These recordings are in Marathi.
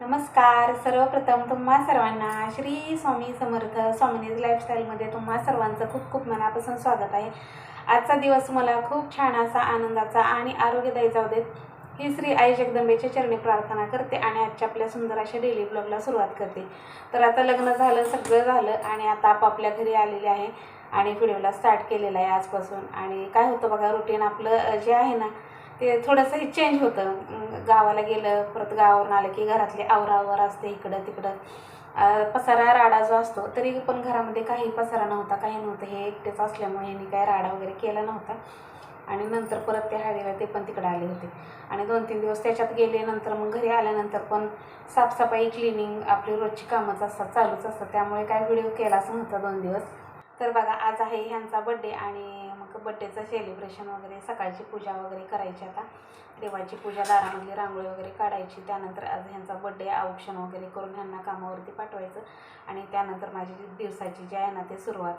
नमस्कार. सर्वप्रथम तुम्हा सर्वांना श्री स्वामी समर्थ स्वामिनीज लाईफस्टाईलमध्ये तुम्हा सर्वांचं खूप खूप मनापासून स्वागत आहे. आजचा दिवस मला खूप छान असा आनंदाचा आणि आरोग्यदायी जाऊ देत ही श्री आई जगदंबेच्या चरणी प्रार्थना करते आणि आजच्या आपल्या सुंदर अशा डेली ब्लॉगला सुरुवात करते. तर आता लग्न झालं सगळं झालं आणि आता आपापल्या घरी आलेले आहे. आणि व्हिडिओला स्टार्ट केलेला आहे आजपासून. आणि काय होतं बघा रुटीन आपलं जे आहे ना ते थोडंसं चेंज होतं. गावाला गेलं परत गावावरून आलं की घरातले आवरावर असते इकडं तिकडं. पसारा राडा जो असतो तरी पण घरामध्ये काही पसारा नव्हता काही नव्हतं. हे एकटेच असल्यामुळे यांनी काय राडा वगैरे केला नव्हता. आणि नंतर परत ते हळीला ते पण तिकडे आले होते. आणि दोन तीन दिवस त्याच्यात गेले नंतर मग घरी आल्यानंतर पण साफसफाई क्लिनिंग आपली रोजची कामच असतात चालूच असतात. त्यामुळे काय व्हिडिओ केला असं नव्हता दोन दिवस. तर बघा आज आहे ह्यांचा बड्डे आणि मग बड्डेचं सेलिब्रेशन वगैरे सकाळची पूजा वगैरे करायची आता. देवाची पूजा दारामधली रांगोळी वगैरे काढायची. त्यानंतर आज ह्यांचा बड्डे औक्षण वगैरे करून ह्यांना कामावरती पाठवायचं. आणि त्यानंतर माझी जी दिवसाची जी आहे ना ते सुरुवात.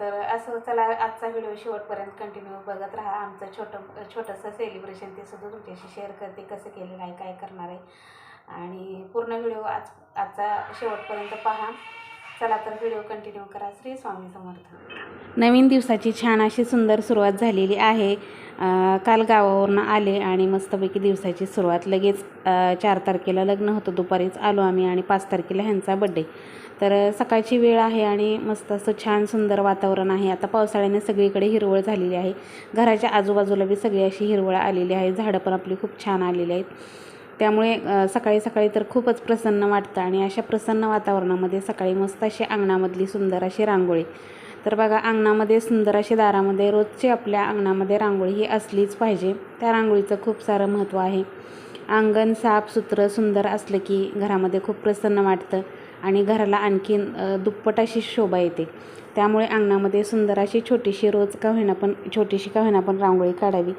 तर असं चला आजचा व्हिडिओ शेवटपर्यंत कंटिन्यू बघत राहा. आमचं छोटं छोटंसं सेलिब्रेशन ते सुद्धा तुमच्याशी शेअर करते कसं केलेलं आहे काय करणार आहे. आणि पूर्ण व्हिडिओ आज आजचा शेवटपर्यंत पहा. चला तर व्हिडिओ कंटिन्यू करा. श्री स्वामी समर्थ. नवीन दिवसाची छान अशी सुंदर सुरुवात झालेली आहे. काल गावावरून आले आणि मस्तपैकी दिवसाची सुरुवात लगेच चार तारखेला लग्न होतं. दुपारीच आलो आम्ही आणि पाच तारखेला ह्यांचा बड्डे तर सकाळची वेळ आहे आणि मस्त असं छान सुंदर वातावरण आहे. आता पावसाळ्याने सगळीकडे हिरवळ झालेली आहे. घराच्या आजूबाजूला बी सगळी अशी हिरवळ आलेली आहे. झाडं पण आपली खूप छान आलेली आहेत. त्यामुळे सकाळी सकाळी तर खूपच प्रसन्न वाटतं आणि अशा प्रसन्न वातावरणामध्ये सकाळी मस्त अशी अंगणामधली सुंदर अशी रांगोळी. तर बघा अंगणामध्ये सुंदर अशी दारामध्ये रोजची आपल्या अंगणामध्ये रांगोळी ही असलीच पाहिजे. त्या रांगोळीचं खूप सारं महत्त्व आहे. अंगण साफसुथरं सुंदर असलं की घरामध्ये खूप प्रसन्न वाटतं आणि घराला आणखीन दुप्पट अशी शोभा येते. त्यामुळे अंगणामध्ये सुंदर अशी छोटीशी रोज का होईना पण छोटीशी का होईना पण रांगोळी काढावी.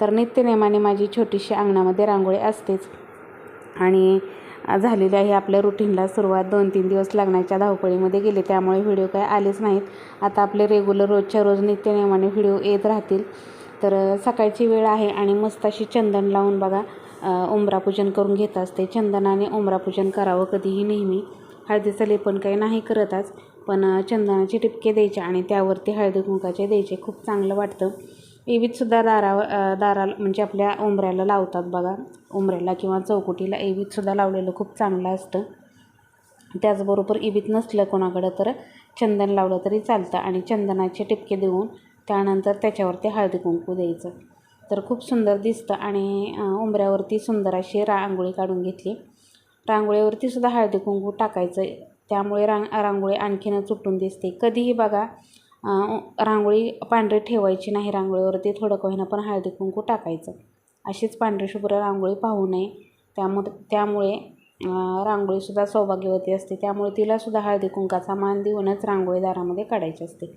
तर नित्यनेमाने माझी छोटीशी अंगणामध्ये रांगोळी असतेच. आणि झालेली आहे आपल्या रुटीनला सुरुवात दोन तीन दिवस लग्नाच्या धावपळीमध्ये गेले त्यामुळे व्हिडिओ काय आलेच नाहीत. आता आपले रेग्युलर रोजच्या रोज नित्यनियमाने व्हिडिओ येत राहतील. तर सकाळची वेळ आहे आणि मस्त अशी चंदन लावून बघा उमरापूजन उंबरापूजन करून घेत असते. चंदनाने उंबरापूजन करावं कधीही नेहमी. हळदीचं लेपन काही नाही करत पण चंदनाचे टिपके द्यायचे आणि त्यावरती हळदी कुंकाचे द्यायचे. खूप चांगलं वाटतं. एवीतसुद्धा दारावर दाराला म्हणजे आपल्या उंबऱ्याला लावतात बघा. उंबऱ्याला किंवा चौकटीला एवीतसुद्धा लावलेलं खूप चांगलं असतं. त्याचबरोबर इबीत नसलं कोणाकडं तर चंदन लावलं तरी चालतं आणि चंदनाचे टिपके देऊन त्यानंतर त्याच्यावरती हळदी कुंकू द्यायचं. तर खूप सुंदर दिसतं आणि उंबऱ्यावरती सुंदर अशी रांगोळी काढून घेतली. रांगोळीवरतीसुद्धा हळदी कुंकू टाकायचं. त्यामुळे रांग रांगोळी आणखीनच उठून दिसते. कधीही बघा रांगोळी पांढरी ठेवायची नाही रांगोळीवरती थोडं का होईना पण हळदी कुंकू टाकायचं. अशीच पांढरी शुभ्र रांगोळी पाहू नये. त्यामु त्यामुळे रांगोळीसुद्धा सौभाग्यवती असते. त्यामुळे तिलासुद्धा हळदी कुंकाचा मान देऊनच रांगोळी दारामध्ये काढायची असते.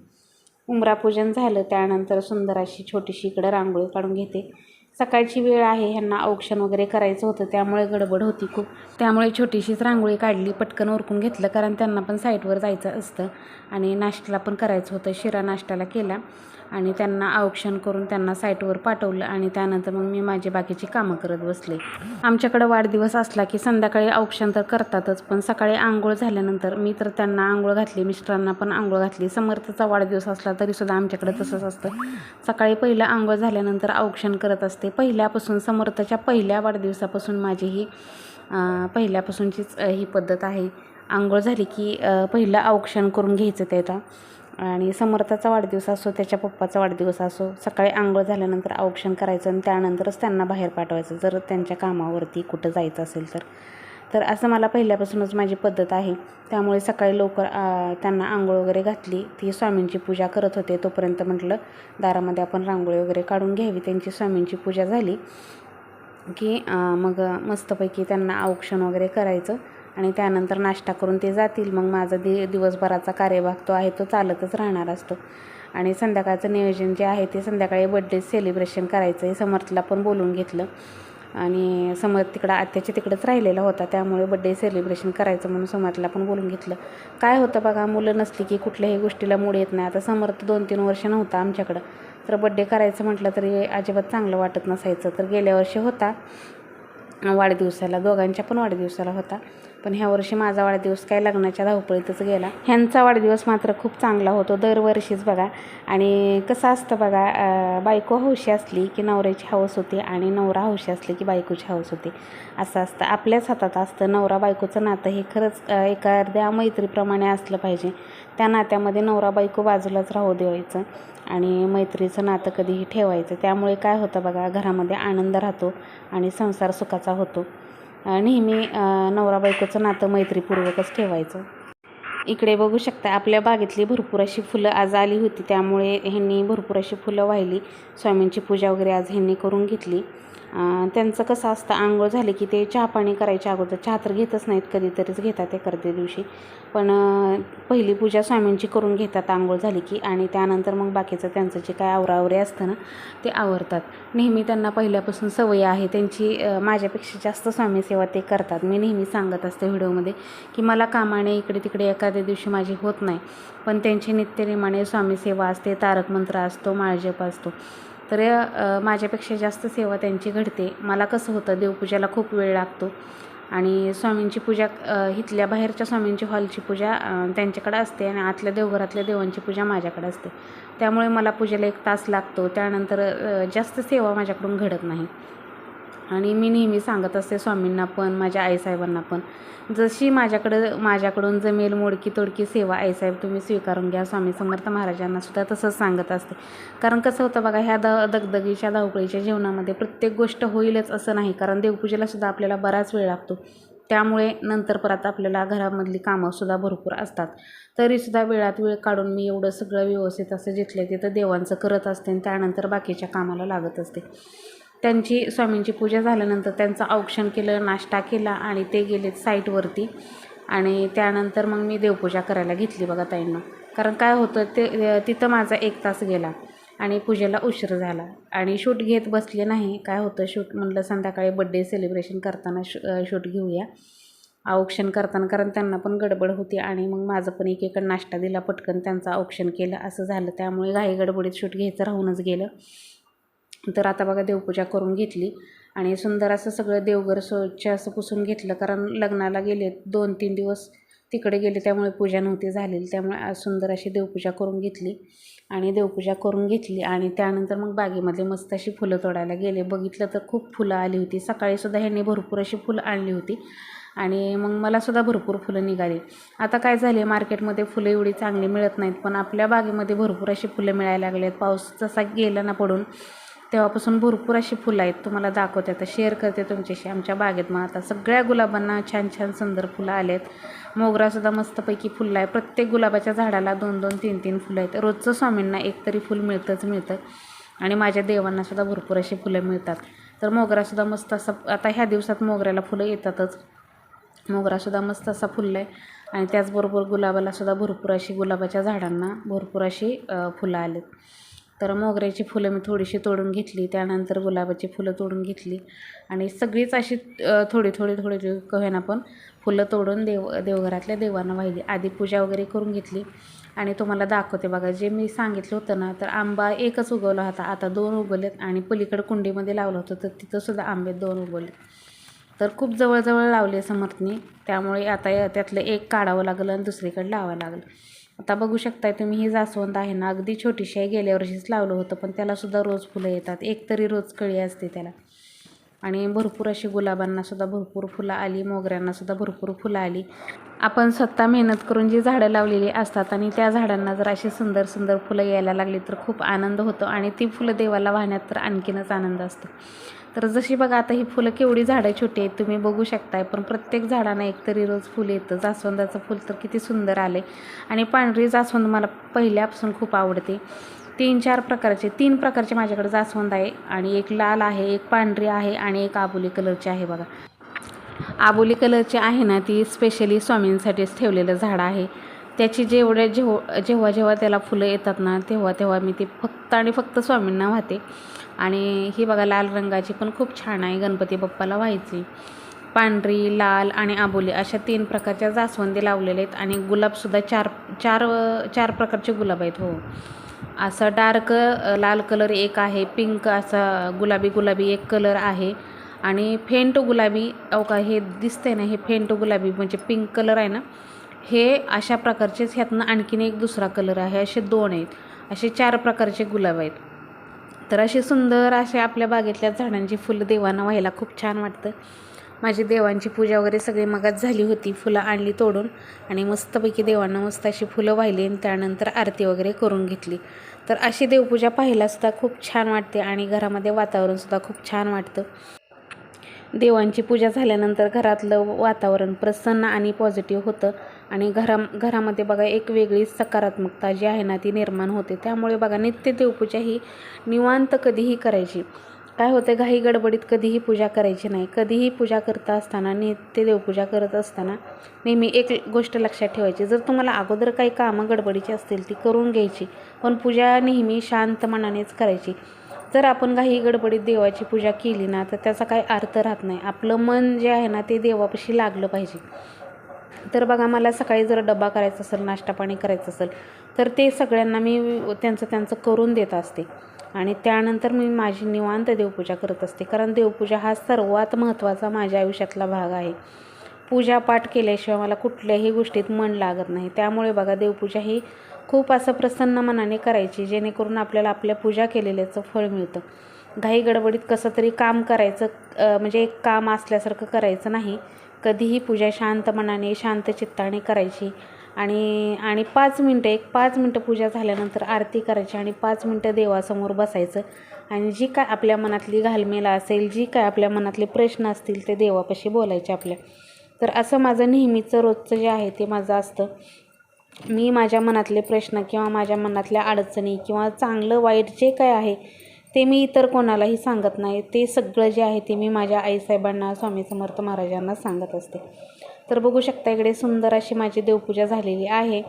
उमरापूजन झालं त्यानंतर सुंदर अशी छोटीशी इकडं रांगोळी काढून घेते. सकाळची वेळ आहे ह्यांना औक्षण वगैरे करायचं होतं त्यामुळे गडबड होती खूप. त्यामुळे छोटीशीच रांगोळी काढली पटकन ओरकून घेतलं कारण त्यांना पण साईटवर जायचं असतं. आणि नाश्त्याला पण करायचं होतं शिरा नाश्त्याला केला. आणि त्यांना औक्षण करून त्यांना साईटवर पाठवलं आणि त्यानंतर मग मी माझी बाकीची कामं करत बसले. आमच्याकडं वाढदिवस असला की संध्याकाळी औक्षण तर करतातच पण सकाळी आंघोळ झाल्यानंतर मी तर त्यांना आंघोळ घातली मिस्टरांना पण आंघोळ घातली. समर्थचा वाढदिवस असला तरीसुद्धा आमच्याकडे तसंच असतं. सकाळी पहिलं आंघोळ झाल्यानंतर औक्षण करत असते. पहिल्यापासून समर्थच्या पहिल्या वाढदिवसापासून माझी ही पहिल्यापासूनचीच ही पद्धत आहे. आंघोळ झाली की पहिलं औक्षण करून घ्यायचं त्याचा आणि समर्थाचा वाढदिवस असो त्याच्या पप्पाचा वाढदिवस असो सकाळी आंघोळ झाल्यानंतर औक्षण करायचं आणि त्यानंतरच त्यांना बाहेर पाठवायचं. जर त्यांच्या कामावरती कुठं जायचं असेल तर. तर असं मला पहिल्यापासूनच माझी पद्धत आहे. त्यामुळे सकाळी लवकर त्यांना आंघोळ वगैरे घातली ती स्वामींची पूजा करत होते. तोपर्यंत म्हटलं दारामध्ये आपण रांगोळी वगैरे काढून घ्यावी. त्यांची स्वामींची पूजा झाली की मग मस्तपैकी त्यांना औक्षण वगैरे करायचं. आणि त्यानंतर नाश्ता करून ते जातील. मग माझा दि दिवसभराचा कार्यभाग तो आहे तो चालतच राहणार असतो. आणि संध्याकाळचं नियोजन जे आहे ते संध्याकाळी बड्डे सेलिब्रेशन करायचं आहे समर्थला पण बोलून घेतलं. आणि समर्थ तिकडं आत्याच्या तिकडंच राहिलेला होता त्यामुळे बड्डे सेलिब्रेशन करायचं म्हणून समर्थला पण बोलून घेतलं. काय होतं बघा मुलं नसली की कुठल्याही गोष्टीला मूड येत नाही. आता समर्थ दोन तीन वर्ष नव्हता आमच्याकडं. तर बड्डे करायचं म्हटलं तरी अजिबात चांगलं वाटत नसायचं. तर गेल्या वर्षी होता. वाढदिवसाला दोघांच्या पण वाढदिवसाला होता. पण ह्या वर्षी माझा वाढदिवस काय लग्नाच्या धावपळीतच गेला. ह्यांचा वाढदिवस मात्र खूप चांगला होतो दरवर्षीच बघा. आणि कसं असतं बघा बायको हौशी असली की नवऱ्याची हौस होती आणि नवरा हौशी असली की बायकोची हौस होती. असं असतं. आपल्याच हातात असतं नवरा बायकोचं नातं हे खरंच एका अर्ध्या मैत्रीप्रमाणे असलं पाहिजे. त्या नात्यामध्ये नवरा बायको बाजूलाच राहू द्यायचं आणि मैत्रीचं नातं कधीही ठेवायचं. त्यामुळे काय होतं बघा घरामध्ये आनंद राहतो आणि संसार सुखाचा होतो. नेहमी नवरा बायकोचं नातं मैत्रीपूर्वकच ठेवायचं. इकडे बघू शकता आपल्या बागेतली भरपूर अशी फुलं आज आली होती त्यामुळे ह्यांनी भरपूर अशी फुलं वाहिली. स्वामींची पूजा वगैरे आज ह्यांनी करून घेतली. त्यांचं कसं असतं आंघोळ झाली की ते चहा पाणी करायच्या अगोदर चहा तर घेतच नाहीत कधीतरीच घेतात ते करते दिवशी. पण पहिली पूजा स्वामींची करून घेतात आंघोळ झाली की आणि त्यानंतर मग बाकीचं त्यांचं जे काय आवरावरे असतं ना ते आवरतात. नेहमी त्यांना पहिल्यापासून सवय आहे त्यांची माझ्यापेक्षा जास्त स्वामीसेवा ते करतात. मी नेहमी सांगत असते व्हिडिओमध्ये की मला कामाने इकडे तिकडे एखाद्या दिवशी माझी होत नाही. पण त्यांची नित्यनेमाने स्वामीसेवा असते तारक मंत्र असतो माळजप असतो. तर माझ्यापेक्षा जास्त सेवा त्यांची घडते. मला कसं होतं देवपूजाला खूप वेळ लागतो. आणि स्वामींची पूजा इथल्या बाहेरच्या स्वामींची हॉलची पूजा त्यांच्याकडे असते आणि आतल्या देवघरातल्या देवांची पूजा माझ्याकडे असते. त्यामुळे मला पूजेला एक तास लागतो. त्यानंतर जास्त सेवा माझ्याकडून घडत नाही. आणि मी नेहमी सांगत असते स्वामींना पण माझ्या आईसाहेबांना पण. जशी माझ्याकडं माझ्याकडून जमेल मोडकी तोडकी सेवा आईसाहेब तुम्ही स्वीकारून घ्या स्वामी समर्थ महाराजांना सुद्धा तसंच सांगत असते. कारण कसं होतं बघा ह्या द दगदगीच्या धावपळीच्या जीवनामध्ये प्रत्येक गोष्ट होईलच असं नाही. कारण देवपूजेला सुद्धा आपल्याला बराच वेळ लागतो. त्यामुळे नंतर परत आपल्याला घरामधली कामंसुद्धा भरपूर असतात. तरीसुद्धा वेळात वेळ काढून मी एवढं सगळं व्यवस्थित असं जिथलं तिथं देवांचं करत असते आणि त्यानंतर बाकीच्या कामाला लागत असते. त्यांची स्वामींची पूजा झाल्यानंतर त्यांचं औक्षण केलं नाश्ता केला आणि ते गेलेत साईटवरती. आणि त्यानंतर मग मी देवपूजा करायला घेतली बघा ताईंना. कारण काय होतं ते तिथं माझा एक तास गेला आणि पूजेला उशीर झाला. आणि शूट घेत बसले नाही. काय होतं शूट म्हणलं संध्याकाळी बड्डे सेलिब्रेशन करताना शू शूट घेऊया. औक्षण करताना कारण त्यांना पण गडबड होती आणि मग माझं पण एकेकडं नाश्ता दिला पटकन त्यांचं औक्षण केलं असं झालं. त्यामुळे घाई गडबडीत शूट घ्यायचं राहूनच गेलं. तर आता बघा देवपूजा करून घेतली. आणि सुंदर असं सगळं देवघर स्वच्छ असं पुसून घेतलं. कारण लग्नाला गेले दोन तीन दिवस तिकडे गेले त्यामुळे पूजा नव्हती झालेली. त्यामुळे सुंदर अशी देवपूजा करून घेतली. आणि देवपूजा करून घेतली आणि त्यानंतर मग बागेमध्ये मस्त अशी फुलं तोडायला गेले. बघितलं तर खूप फुलं आली होती. सकाळीसुद्धा ह्यांनी भरपूर अशी फुलं आणली होती. आणि मग मलासुद्धा भरपूर फुलं निघाली. आता काय झाले मार्केटमध्ये फुलं एवढी चांगली मिळत नाहीत. पण आपल्या बागेमध्ये भरपूर अशी फुलं मिळायला लागलेत. पाऊस जसा गेला ना पडून तेव्हापासून भरपूर अशी फुलं आहेत तुम्हाला दाखवते. आता शेअर करते तुमच्याशी. आमच्या बागेत मग आता सगळ्या गुलाबांना छान छान सुंदर फुलं आलेत. मोगरासुद्धा मस्तपैकी फुलं आहे. प्रत्येक गुलाबाच्या झाडाला दोन दोन तीन तीन फुलं आहेत. रोजचं स्वामींना एक तरी फुल मिळतंच मिळतं. आणि माझ्या देवांनासुद्धा भरपूर अशी फुलं मिळतात. तर मोगरासुद्धा मस्त असं आता ह्या दिवसात मोगऱ्याला फुलं येतातच. मोगरासुद्धा मस्त असा फुलला आहे. आणि त्याचबरोबर गुलाबालासुद्धा भरपूर अशी गुलाबाच्या झाडांना भरपूर अशी फुलं आलेत. तर मोगऱ्याची फुलं मी थोडीशी तोडून घेतली त्यानंतर गुलाबाची फुलं तोडून घेतली आणि सगळीच अशी थोडी थोडी थोडी थोडी पण फुलं तोडून देव देवघरातल्या देवांना वाहिली. आधी पूजा वगैरे करून घेतली आणि तुम्हाला दाखवते बघा जे मी सांगितलं होतं ना तर आंबा एकच उगवला होता. आता दोन उगवलेत आणि पलीकडं कुंडीमध्ये लावलं होतं तर तिथंसुद्धा आंबे दोन उगवले. तर खूप जवळजवळ लावले समर्थनी त्यामुळे आता या- त्यातलं एक काढावं लागलं आणि दुसरीकडे लावावं लागलं. आता बघू शकताय तुम्ही ही जास्वंद आहे ना अगदी छोटीशी आहे. गेल्या वर्षीच लावलं होतं पण त्यालासुद्धा रोज फुलं येतात. एक तरी रोज कळी असते त्याला. आणि भरपूर अशी गुलाबांनासुद्धा भरपूर फुलं आली मोगऱ्यांनासुद्धा भरपूर फुलं आली. आपण स्वतः मेहनत करून जी झाडं लावलेली असतात आणि त्या झाडांना जर अशी सुंदर सुंदर फुलं यायला लागली तर खूप आनंद होतो आणि ती फुलं देवाला वाहण्यात तर आणखीनच आनंद असतो. तर जशी बघा आता ही फुलं केवढी झाडं छोटी आहेत तुम्ही बघू शकताय पण प्रत्येक झाडांना एकतरी रोज फुल येतं. जास्वंदाचं फुल तर किती सुंदर आले आणि पांढरी जास्वंद मला पहिल्यापासून खूप आवडते. तीन चार प्रकारचे तीन प्रकारचे माझ्याकडे जास्वंद आहे आणि एक लाल आहे एक पांढरी आहे आणि एक आबोली कलरची आहे बघा. आबोली कलरची आहे ना ती स्पेशली स्वामींसाठीच ठेवलेलं झाड आहे. त्याची जेवढे जेव जेव्हा जेव्हा त्याला फुलं येतात ना तेव्हा तेव्हा मी ते फक्त आणि फक्त स्वामींना वाहते. आणि ही बघा लाल रंगाची पण खूप छान आहे गणपती बाप्पाला व्हायची. पांढरी लाल आणि आबोली अशा तीन प्रकारच्या जास्वंदी लावलेले आहेत आणि गुलाबसुद्धा चार चार चार प्रकारचे गुलाब आहेत हो. असं डार्क लाल कलर एक आहे पिंक असा गुलाबी गुलाबी एक कलर आहे. आणि फेंट गुलाबी अवका का हे दिसतंय ना हे फेंट गुलाबी म्हणजे पिंक कलर आहे ना हे अशा प्रकारचेच ह्यातनं आणखीन एक दुसरा कलर आहे असे दोन आहेत. असे चार प्रकारचे गुलाब आहेत. तर असे सुंदर असे आपल्या बागेतल्या झाडांची फुलं देवांना व्हायला खूप छान वाटतं. माझी देवांची पूजा वगैरे सगळी मगाच झाली होती. फुलं आणली तोडून आणि मस्तपैकी देवांना मस्त अशी फुलं वाहिली आणि त्यानंतर आरती वगैरे करून घेतली. तर अशी देवपूजा पाहायलासुद्धा खूप छान वाटते आणि घरामध्ये वातावरणसुद्धा खूप छान वाटतं. देवांची पूजा झाल्यानंतर घरातलं वातावरण प्रसन्न आणि पॉझिटिव्ह होतं. आणि घरा घरामध्ये बघा एक वेगळी सकारात्मकता जी आहे ना ती निर्माण होते. त्यामुळे बघा नित्य देवपूजा ही निवांत कधीही करायची. काय होतं घाई गडबडीत कधीही पूजा करायची नाही. कधीही पूजा करता असताना नित्य देवपूजा करत असताना नेहमी एक गोष्ट लक्षात ठेवायची. जर तुम्हाला अगोदर काही कामं गडबडीची असतील ती करून घ्यायची. पण पूजा नेहमी शांत मनानेच करायची. जर आपण काही गडबडीत देवाची पूजा केली ना तर त्याचा काही अर्थ राहत नाही. आपलं मन जे आहे ना ते देवापाशी लागलं पाहिजे. तर बघा मला सकाळी जर डबा करायचा असेल नाश्ता पाणी करायचं असेल तर ते सगळ्यांना मी त्यांचं त्यांचं करून देत असते. आणि त्यानंतर मी माझी निवांत देवपूजा करत असते. कारण देवपूजा हा सर्वात महत्त्वाचा माझ्या आयुष्यातला भाग आहे. पूजा पाठ केल्याशिवाय मला कुठल्याही गोष्टीत मन लागत नाही. त्यामुळे बघा देवपूजा ही खूप असं प्रसन्न मनाने करायची जेणेकरून आपल्याला आपल्या पूजा केलेल्याचं फळ मिळतं. घाई गडबडीत कसं तरी काम करायचं म्हणजे एक काम असल्यासारखं करायचं नाही. कधीही पूजा शांत मनाने शांत चित्ताने करायची. आणि आणि पाच मिनटं एक पाच मिनटं पूजा झाल्यानंतर आरती करायची आणि पाच मिनटं देवासमोर बसायचं. आणि जी काय आपल्या मनातली घालमेला असेल जी काय आपल्या मनातले प्रश्न असतील ते देवापाशी बोलायचे आपल्या. तर असं माझं नेहमीचं रोजचं जे आहे ते माझं असतं. मी माझ्या मनातले प्रश्न किंवा माझ्या मनातल्या अडचणी किंवा चांगलं वाईट जे काय आहे ते मी इतर कोणालाही सांगत नाही. ते सगळं जे आहे ते मी माझ्या आईसाहेबांना स्वामी समर्थ महाराजांना सांगत असते. तर बघू शकता इकडे सुंदर अशी माझी देवपूजा झालेली आहे.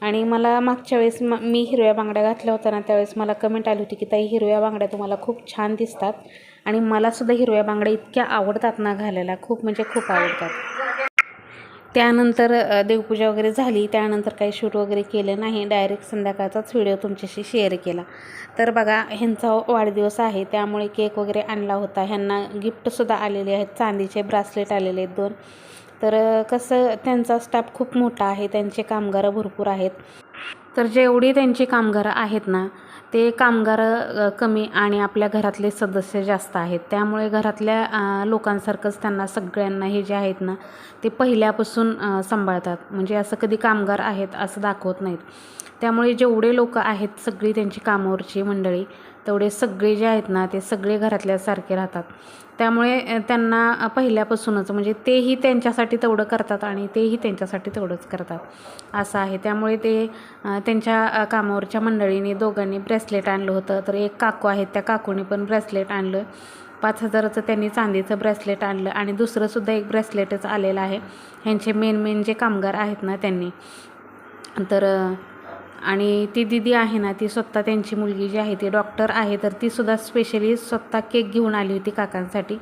आणि मला मागच्या वेळेस म मी हिरव्या बांगड्या घातल्या होत्या ना त्यावेळेस मला कमेंट आली होती की ताई हिरव्या बांगड्या तुम्हाला खूप छान दिसतात आणि मलासुद्धा हिरव्या बांगड्या इतक्या आवडतात ना घालायला. खूप म्हणजे खूप आवडतात. त्यानंतर देवपूजा वगैरे झाली. त्यानंतर काही शूट वगैरे केलं नाही. डायरेक्ट संध्याकाळचाच व्हिडिओ तुमच्याशी शेअर केला. तर बघा ह्यांचा वाढदिवस आहे. त्यामुळे केक वगैरे आणला होता. ह्यांना गिफ्टसुद्धा आलेले आहेत. चांदीचे ब्रासलेट आलेले आहेत दोन. तर कसं त्यांचा स्टाफ खूप मोठा आहे. त्यांचे कामगार भरपूर आहेत. तर जेवढी त्यांची कामगारं आहेत ना ते कामगार कमी आणि आपल्या घरातले सदस्य जास्त आहेत. त्यामुळे घरातल्या लोकांसारखंच त्यांना सगळ्यांना हे जे आहेत ना ते पहिल्यापासून सांभाळतात. म्हणजे असं कधी कामगार आहेत असं दाखवत नाहीत. त्यामुळे जेवढे लोक आहेत सगळी त्यांची कामावरची मंडळी तेवढे सगळे जे आहेत ना ते सगळे घरातल्यासारखे राहतात. त्यामुळे त्यांना पहिल्यापासूनच म्हणजे तेही त्यांच्यासाठी तेवढं करतात आणि तेही त्यांच्यासाठी तेवढंच करतात. असं आहे. त्यामुळे ते त्यांच्या कामावरच्या मंडळीने दोघांनी ब्रेसलेट आणलं होतं. तर एक काकू आहेत त्या काकूने पण ब्रेसलेट आणलं. पाच हजाराचं त्यांनी चांदीचं ब्रेसलेट आणलं आणि दुसरंसुद्धा एक ब्रेसलेटच आलेलं आहे. ह्यांचे मेन मेन जे कामगार आहेत ना त्यांनी. तर आणि ती दिदी आहे ना ती स्वतः त्यांची मुलगी जी आहे ती डॉक्टर आहे तर तीसुद्धा स्पेशली स्वतः केक घेऊन आली होती काकांसाठी.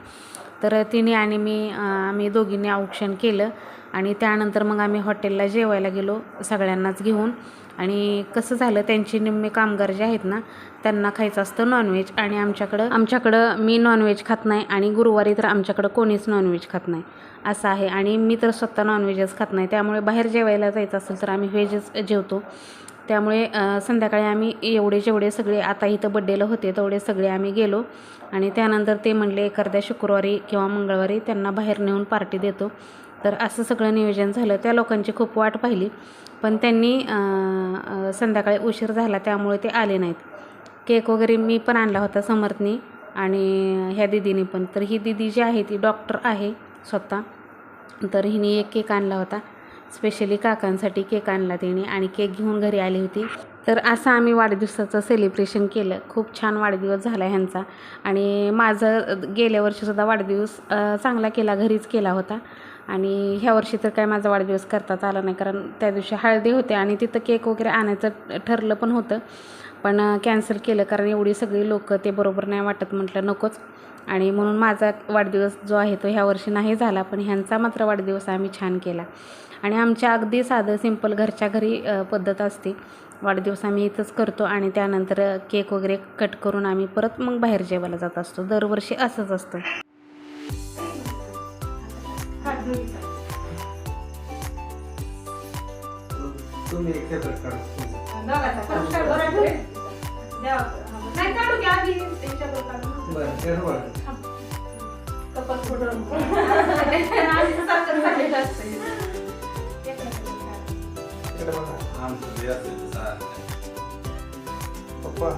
तर तिने आणि मी आम्ही दोघींनी औक्षण केलं आणि त्यानंतर मग आम्ही हॉटेलला जेवायला गेलो सगळ्यांनाच घेऊन. आणि कसं झालं त्यांचे निम्मे कामगार जे आहेत ना त्यांना खायचं असतं नॉनव्हेज आणि आमच्याकडं आमच्याकडं मी नॉनव्हेज खात नाही आणि गुरुवारी तर आमच्याकडं कोणीच नॉनव्हेज खात नाही. असं आहे. आणि मी तर स्वतः नॉनव्हेजच खात नाही. त्यामुळे बाहेर जेवायला जायचं असेल तर आम्ही व्हेजच जेवतो. त्यामुळे संध्याकाळी आम्ही एवढे जेवढे सगळे आता इथं बड्डेला होते तेवढे सगळे आम्ही गेलो. आणि त्यानंतर ते म्हणले एखाद्या शुक्रवारी किंवा मंगळवारी त्यांना बाहेर नेऊन पार्टी देतो. तर असं सगळं नियोजन झालं. त्या लोकांची खूप वाट पाहिली. पण त्यांनी संध्याकाळी उशीर झाला त्यामुळे ते आले नाहीत. केक वगैरे मी पण आणला होता समर्थनी आणि ह्या दिदीने पण. तर ही दिदी जी आहे ती डॉक्टर आहे स्वतः. तर हिने एक केक आणला होता. स्पेशली काकांसाठी केक आणला तिने आणि केक घेऊन घरी आली होती. तर असं आम्ही वाढदिवसाचं सेलिब्रेशन केलं. खूप छान वाढदिवस झाला ह्यांचा. आणि माझं गेल्या वर्षीसुद्धा वाढदिवस चांगला केला घरीच केला होता. आणि ह्या वर्षी तर काय माझा वाढदिवस करताच आला नाही कारण त्या दिवशी हळदी होते आणि तिथं केक वगैरे आणायचं ठरलं पण होतं. पण कॅन्सल केलं कारण एवढी सगळी लोकं ते बरोबर नाही वाटत म्हटलं नकोच. आणि म्हणून माझा वाढदिवस जो आहे तो ह्या वर्षी नाही झाला पण ह्यांचा मात्र वाढदिवस आम्ही छान केला. आणि आमच्या अगदी साधं सिंपल घरच्या घरी पद्धत असते. वाढदिवस आम्ही इथंच करतो आणि त्यानंतर केक वगैरे कट करून आम्ही परत मग बाहेर जेवायला जात असतो. दरवर्षी असंच असतं. इकडे बघा. पप्पा.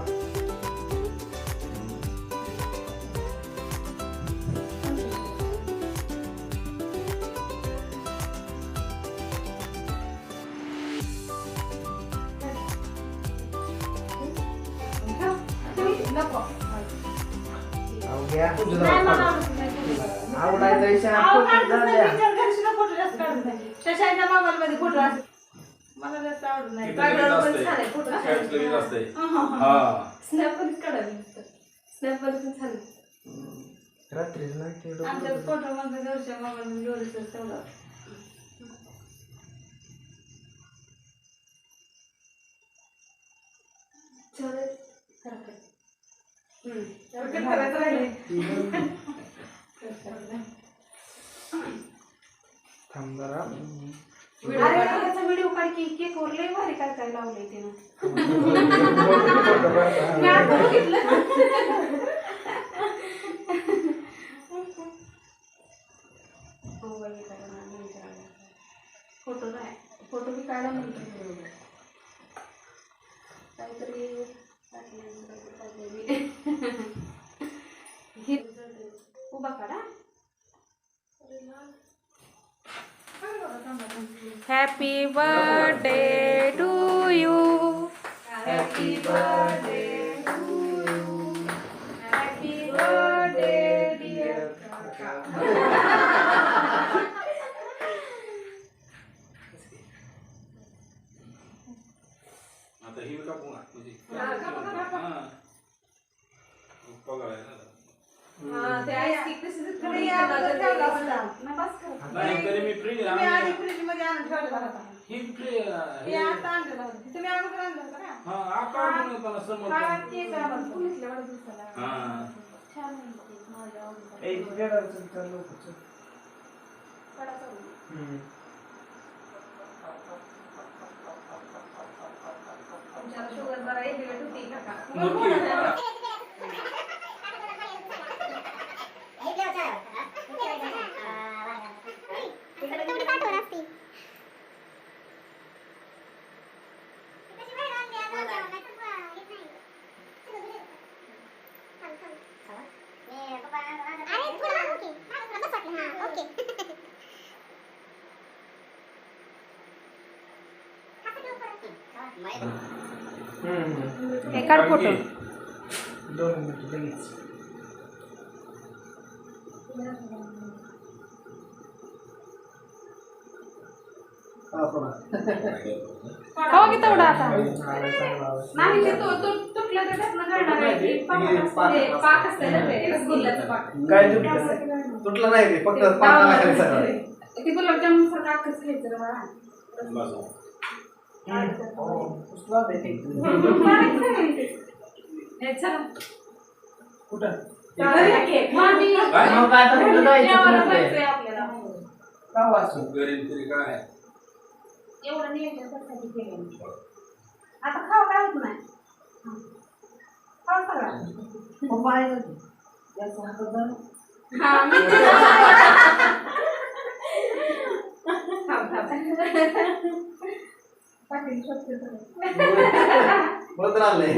आवडायचा मला जास्त आवडत नाही. तिथं लगेच background पण असतंय. छान आहे असतंय. हा, हा, हा. हा. काढावी नुसतं. स्नॅपवर पण छान आहे. रात्रीच नाही आमच्या. फोटो एवढंच तेवढं. आहे. हम्म. करायचं राहिलंय. थांब जरा अरे व्हिडिओ काढ की केक वर लय भारी काय काय लावलंय तिनं मी आता. बघितलं नाही बस करा. नाही तरी मी फ्री तुम्ही आधी फ्रीजमध्ये आणून ठेवलेला होता. ही फ्री हे आता? हा आकार बनवताना समोर. हा छान आहे केक, माझ्या आवडीचा. एक वेळाचं चालू होतं. कडा चालू. हम्म. तुमच्याला शुगर जरा एलिवेट होती काका. नक्की. हम्म. हे काढ फोटो दोन मिनिटं लगेच हा, की तेवढा आता. नाही ते तो- तो- तुटलं तर त्यातनं काढणार आहे. ते पाक असतं, ते पाक असतं ना ते, रसगुल्ल्याचं पाक. काय तुटलं तुटलं नाही ते फक्त ते गुलाबजामुन सारखं अख्खंच घ्यायचं रे बाळा. बस. कुठं आता का वाचू गरीब तरी काय एवढं नियोजन त्यासाठी केलं आता खाऊ काय होत नाही हं. सगळं. पप्पा आहे हातात बोलत राहिले